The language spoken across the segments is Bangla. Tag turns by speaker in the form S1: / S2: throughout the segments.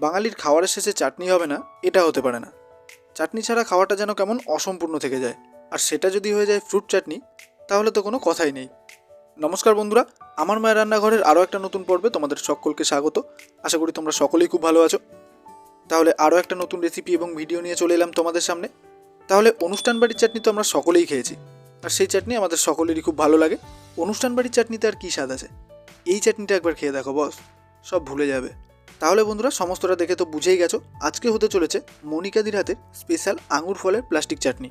S1: বাঙালির খাওয়ারের শেষে চাটনি হবে না, এটা হতে পারে না। চাটনি ছাড়া খাওয়াটা যেন কেমন অসম্পূর্ণ থেকে যায়। আর সেটা যদি হয়ে যায় ফ্রুট চাটনি, তাহলে তো কোনো কথাই নেই। নমস্কার বন্ধুরা, আমার মায়ের রান্নাঘরের আরও একটা নতুন পর্বে তোমাদের সকলকে স্বাগত। আশা করি তোমরা সকলেই খুব ভালো আছো। তাহলে আরও একটা নতুন রেসিপি এবং ভিডিও নিয়ে চলে এলাম তোমাদের সামনে। তাহলে অনুষ্ঠান বাড়ির চাটনি তো আমরা সকলেই খেয়েছি। আর সেই চাটনি আমাদের সকলেরই খুব ভালো লাগে। অনুষ্ঠান বাড়ির চাটনিতে আর কী স্বাদ আছে? এই চাটনিটা একবার খেয়ে দেখো বস, সব ভুলে যাবে। তাহলে বন্ধুরা সমস্তটা দেখে তো বুঝেই গেছো, আজকে হতে চলেছে মনিকাদির হাতের স্পেশাল আঙুর ফলের প্লাস্টিক চাটনি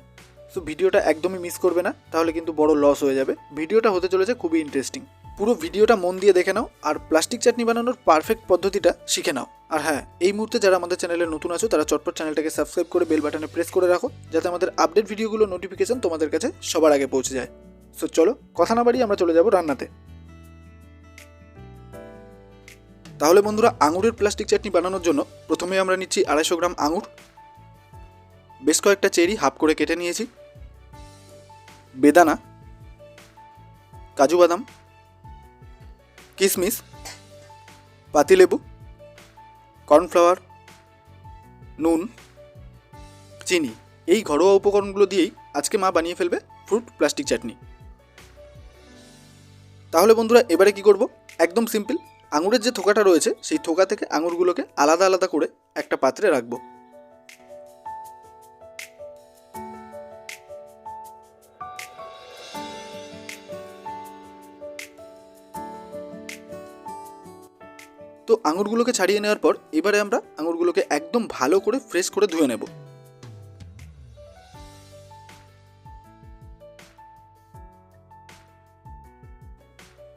S1: সো ভিডিওটা একদমই মিস করবে না, তাহলে কিন্তু বড় লস হয়ে যাবে। ভিডিওটা হতে চলেছে খুবই ইন্টারেস্টিং পুরো ভিডিওটা মন দিয়ে দেখে নাও, আর প্লাস্টিক চাটনি বানানোর পারফেক্ট পদ্ধতিটা শিখে নাও। আর হ্যাঁ এই মুহূর্তে যারা আমাদের চ্যানেলে নতুন আছো, তারা চটপট চ্যানেলটাকে সাবস্ক্রাইব করে বেল বাটনে প্রেস করে রাখো, যাতে আমাদের আপডেট ভিডিওগুলো নোটিফিকেশন তোমাদের কাছে সবার আগে পৌঁছে যায়। সো চলো, কথা না বাড়িয়ে আমরা চলে যাব রান্নাতে। তাহলে বন্ধুরা আঙুরের প্লাস্টিক চাটনি বানানোর জন্য প্রথমে আমরা নিচ্ছি আড়াইশো গ্রাম আঙুর, বেশ কয়েকটা চেরি হাফ করে কেটে নিয়েছি, বেদানা, কাজু বাদাম কিশমিশ পাতিলেবু, কর্নফ্লাওয়ার, নুন, চিনি। এই ঘরোয়া উপকরণগুলো দিয়েই আজকে মা বানিয়ে ফেলবে ফ্রুট প্লাস্টিক চাটনি। তাহলে বন্ধুরা এবারে কি করব? একদম সিম্পল আঙুরের যে থোকাটা রয়েছে, সেই থোকা থেকে আঙুরগুলোকে আলাদা আলাদা করে একটা পাত্রে রাখব। তো আঙুরগুলোকে ছাড়িয়ে নেওয়ার পর এবারে আমরা আঙুরগুলোকে একদম ভালো করে ফ্রেশ করে ধুয়ে নেব।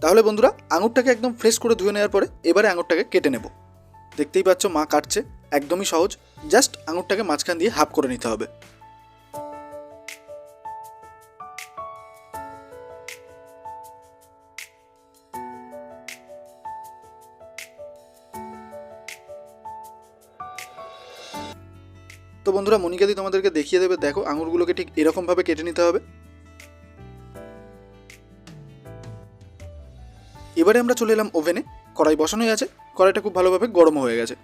S1: তাহলে বন্ধুরা, আঙুরটাকে একদম ফ্রেশ করে ধুয়ে নেওয়ার পরে এবারে আঙুরটাকে কেটে নেব। দেখতেই পাচ্ছ মা কাটছে, একদমই সহজ। জাস্ট আঙুরটাকে মাঝখান দিয়ে হাফ করে নিতে হবে। তো বন্ধুরা মনিকাদি তোমাদেরকে দেখিয়ে দেবে, দেখো আঙুরগুলোকে ঠিক এরকমভাবে কেটে নিতে হবে। এবারে আমরা চলে এলাম ওভেনে। কড়াই বসানোই আছে। কড়াইটা খুব ভালোভাবে গরম হয়ে গেছে।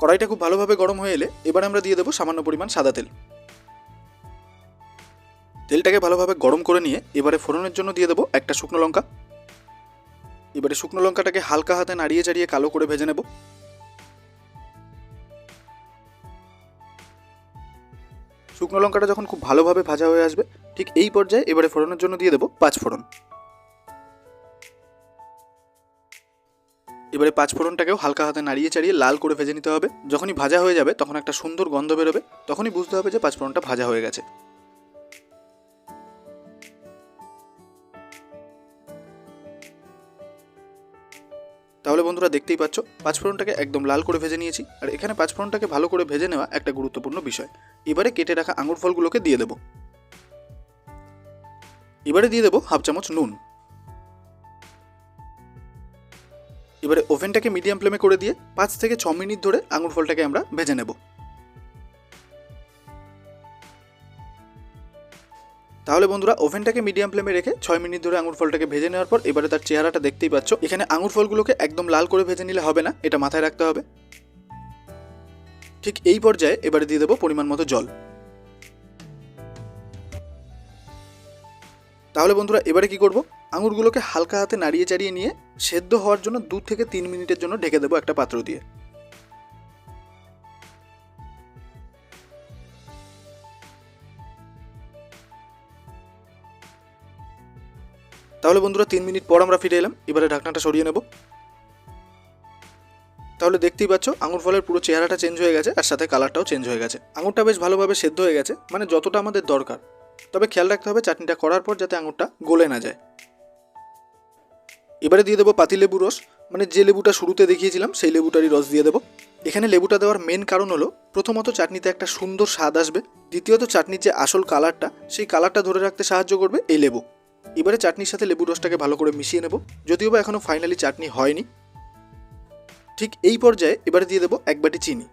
S1: কড়াইটা খুব ভালোভাবে গরম হয়ে এলে এবারে আমরা দিয়ে দেবো সামান্য পরিমাণ সাদা তেল। তেলটাকে ভালোভাবে গরম করে নিয়ে এবারে ফোড়নের জন্য দিয়ে দেবো একটা শুকনো লঙ্কা। এবারে শুকনো লঙ্কাটাকে হালকা হাতে নাড়িয়ে চাড়িয়ে কালো করে ভেজে নেব। শুকনো লঙ্কাটা যখন খুব ভালোভাবে ভাজা হয়ে আসবে, ঠিক এই পর্যায়ে এবারে ফোড়নের জন্য দিয়ে দেবো পাঁচ ফোড়ন। এবারে পাঁচ ফোড়নটাকেও হালকা হাতে নাড়িয়ে চাড়িয়ে লাল করে ভেজে নিতে হবে। যখনই ভাজা হয়ে যাবে, তখন একটা সুন্দর গন্ধ বেরোবে, তখনই বুঝতে হবে যে পাঁচ ফোড়নটা ভাজা হয়ে গেছে। তাহলে বন্ধুরা দেখতেই পাচ্ছ পাঁচফোড়নটাকে একদম লাল করে ভেজে নিয়েছি, আর এখানে পাঁচফোড়নটাকে ভালো করে ভেজে নেওয়া একটা গুরুত্বপূর্ণ বিষয়। এবারে কেটে রাখা আঙুর ফলগুলোকে দিয়ে দেবো। এবারে দিয়ে দেবো হাফ চামচ নুন। এবারে ওভেনটাকে মিডিয়াম ফ্লেমে করে দিয়ে পাঁচ থেকে ছ মিনিট ধরে আঙুর ফলটাকে আমরা ভেজে নেব। তাহলে বন্ধুরা, ওভেনটাকে মিডিয়াম ফ্লেমে রেখে ছয় মিনিট ধরে আঙুর ফলটাকে ভেজে নেওয়ার পর এবারে তার চেহারাটা দেখতেই পাচ্ছ। এখানে আঙুর ফলগুলোকে একদম লাল করে ভেজে নিলে হবে না, এটা মাথায় রাখতে হবে। ঠিক এই পর্যায়ে এবারে দিয়ে দেবো পরিমাণ মতো জল। তাহলে বন্ধুরা, এবারে কি করব? আঙুরগুলোকে হালকা হাতে নাড়িয়ে চাড়িয়ে নিয়ে সেদ্ধ হওয়ার জন্য দু থেকে তিন মিনিটের জন্য ঢেকে দেবো একটা পাত্র দিয়ে। তাহলে বন্ধুরা, তিন মিনিট পর আমরা ফিরে এলাম। এবারে ঢাকনাটা সরিয়ে নেব। তাহলে দেখতেই পাচ্ছ, আঙুর ফলের পুরো চেহারাটা চেঞ্জ হয়ে গেছে, আর সাথে কালারটাও চেঞ্জ হয়ে গেছে। আঙুরটা বেশ ভালোভাবে সেদ্ধ হয়ে গেছে মানে যতটা আমাদের দরকার। তবে খেয়াল রাখতে হবে, চাটনিটা করার পর যাতে আঙুরটা গলে না যায়। এবারে দিয়ে দেবো পাতি পাতিলেবু রস। মানে যে লেবুটা শুরুতে দেখিয়েছিলাম, সেই লেবুটারই রস দিয়ে দেবো। এখানে লেবুটা দেওয়ার মেন কারণ হলো, প্রথমত চাটনিতে একটা সুন্দর স্বাদ আসবে। দ্বিতীয়ত চাটনির যে আসল কালারটা, সেই কালারটা ধরে রাখতে সাহায্য করবে এই লেবু। এবারে চাটনির সাথে লেবু রসটাকে ভালো করে মিশিয়ে নেব। যদিও বা এখনও ফাইনালি চাটনি হয়নি। ঠিক এই পর্যায়ে এবারে দিয়ে দেবো এক বাটি চিনি।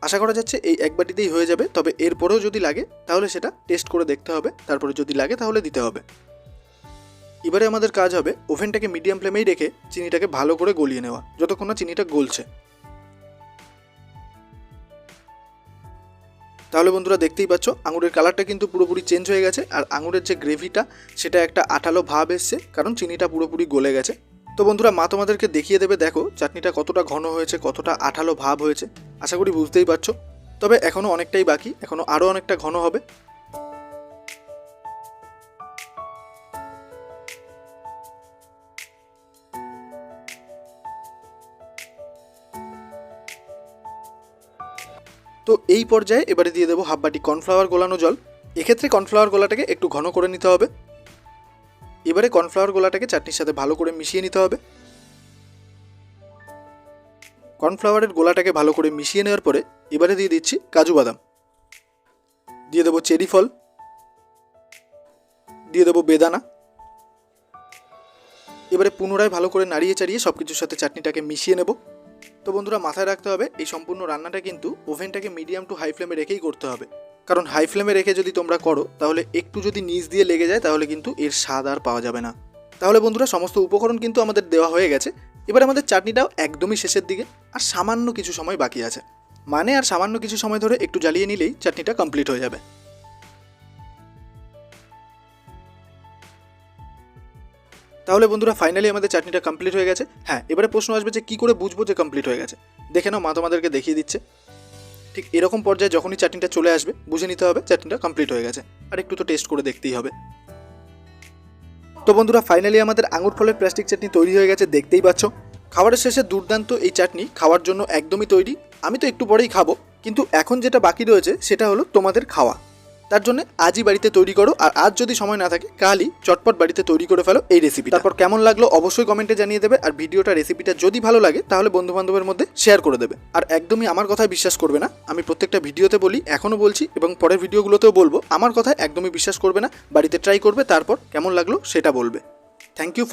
S1: আশা করা যাচ্ছে এই এক বাটিতেই হয়ে যাবে, তবে এরপরেও যদি লাগে, তাহলে সেটা টেস্ট করে দেখতে হবে। তারপরে যদি লাগে, তাহলে দিতে হবে। এবারে আমাদের কাজ হবে ওভেনটাকে মিডিয়াম ফ্লেমেই রেখে চিনিটাকে ভালো করে গলিয়ে নেওয়া, যতক্ষণ না চিনিটা গলছে। তাহলে বন্ধুরা দেখতেই পাচ্ছ, আঙুরের কালারটা কিন্তু পুরোপুরি চেঞ্জ হয়ে গেছে, আর আঙুরের যে গ্রেভিটা সেটা একটা আঠালো ভাব এসছে, কারণ চিনিটা পুরোপুরি গলে গেছে। তো বন্ধুরা, মা তোমাদেরকে দেখিয়ে দেবে, দেখো চাটনিটা কতটা ঘন হয়েছে, কতটা আঠালো ভাব হয়েছে, আশা করি বুঝতেই পারছ। তবে এখনও অনেকটাই বাকি এখনও আরও অনেকটা ঘন হবে। তো এই পর্যায়ে এবারে দিয়ে দেবো হাফ বাটি কর্নফ্লাওয়ার গোলানো জল। এক্ষেত্রে কর্নফ্লাওয়ার গোলাটাকে একটু ঘন করে নিতে হবে। এবারে কর্নফ্লাওয়ার গোলাটাকে চাটনির সাথে ভালো করে মিশিয়ে নিতে হবে। কর্নফ্লাওয়ারের গোলাটাকে ভালো করে মিশিয়ে নেওয়ার পরে এবারে দিয়ে দিচ্ছি কাজু বাদাম। দিয়ে দেবো চেরি ফল। দিয়ে দেবো বেদানা। এবারে পুনরায় ভালো করে নাড়িয়ে চাড়িয়ে সব কিছুর সাথে চাটনিটাকে মিশিয়ে নেব। তো বন্ধুরা মাথায় রাখতে হবে, এই সম্পূর্ণ রান্নাটা কিন্তু ওভেনটাকে মিডিয়াম টু হাই ফ্লেমে রেখেই করতে হবে। কারণ হাই ফ্লেমে রেখে যদি তোমরা করো, তাহলে একটু যদি নিচ দিয়ে লেগে যায়, তাহলে কিন্তু এর স্বাদ আর পাওয়া যাবে না। তাহলে বন্ধুরা সমস্ত উপকরণ কিন্তু আমাদের দেওয়া হয়ে গেছে। এবার আমাদের চাটনিটাও একদমই শেষের দিকে আর সামান্য কিছু সময় বাকি আছে। মানে আর সামান্য কিছু সময় ধরে একটু জ্বালিয়ে নিলেই চাটনিটা কমপ্লিট হয়ে যাবে। তাহলে বন্ধুরা ফাইনালি আমাদের চাটনিটা কমপ্লিট হয়ে গেছে। হ্যাঁ এবারে প্রশ্ন আসবে যে কী করে বুঝব যে কমপ্লিট হয়ে গেছে? দেখে নাও, মা তোমাদেরকে দেখিয়ে দিচ্ছে। ঠিক এরকম পর্যায়ে যখনই চাটনিটা চলে আসবে, বুঝে নিতে হবে চাটনিটা কমপ্লিট হয়ে গেছে। আর একটু তো টেস্ট করে দেখতেই হবে। তো বন্ধুরা ফাইনালি আমাদের আঙুর ফলের প্লাস্টিক চাটনি তৈরি হয়ে গেছে, দেখতেই পাচ্ছ। খাবারের শেষে দুর্দান্ত এই চাটনি খাওয়ার জন্য একদমই তৈরি। আমি তো একটু পরেই খাব, কিন্তু এখন যেটা বাকি রয়েছে, সেটা হলো তোমাদের খাওয়া। তার জন্য আজই বাড়িতে তৈরি করো, আর আজ যদি সময় না থাকে, কালই চটপট বাড়িতে তৈরি করে ফেলো এই রেসিপি তারপর কেমন লাগল অবশ্যই কমেন্টে জানিয়ে দেবে, আর ভিডিওটা রেসিপিটা যদি ভালো লাগে, তাহলে বন্ধু বান্ধবের মধ্যে শেয়ার করে দেবে। আর একদমই আমার কথায় বিশ্বাস করবে না, আমি প্রত্যেকটা ভিডিওতে বলি, এখনও বলছি, এবং পরের ভিডিওগুলোতেও বলব, আমার কথায় একদমই বিশ্বাস করবে না, বাড়িতে ট্রাই করবে, তারপর কেমন লাগল সেটা বলবে। Thank you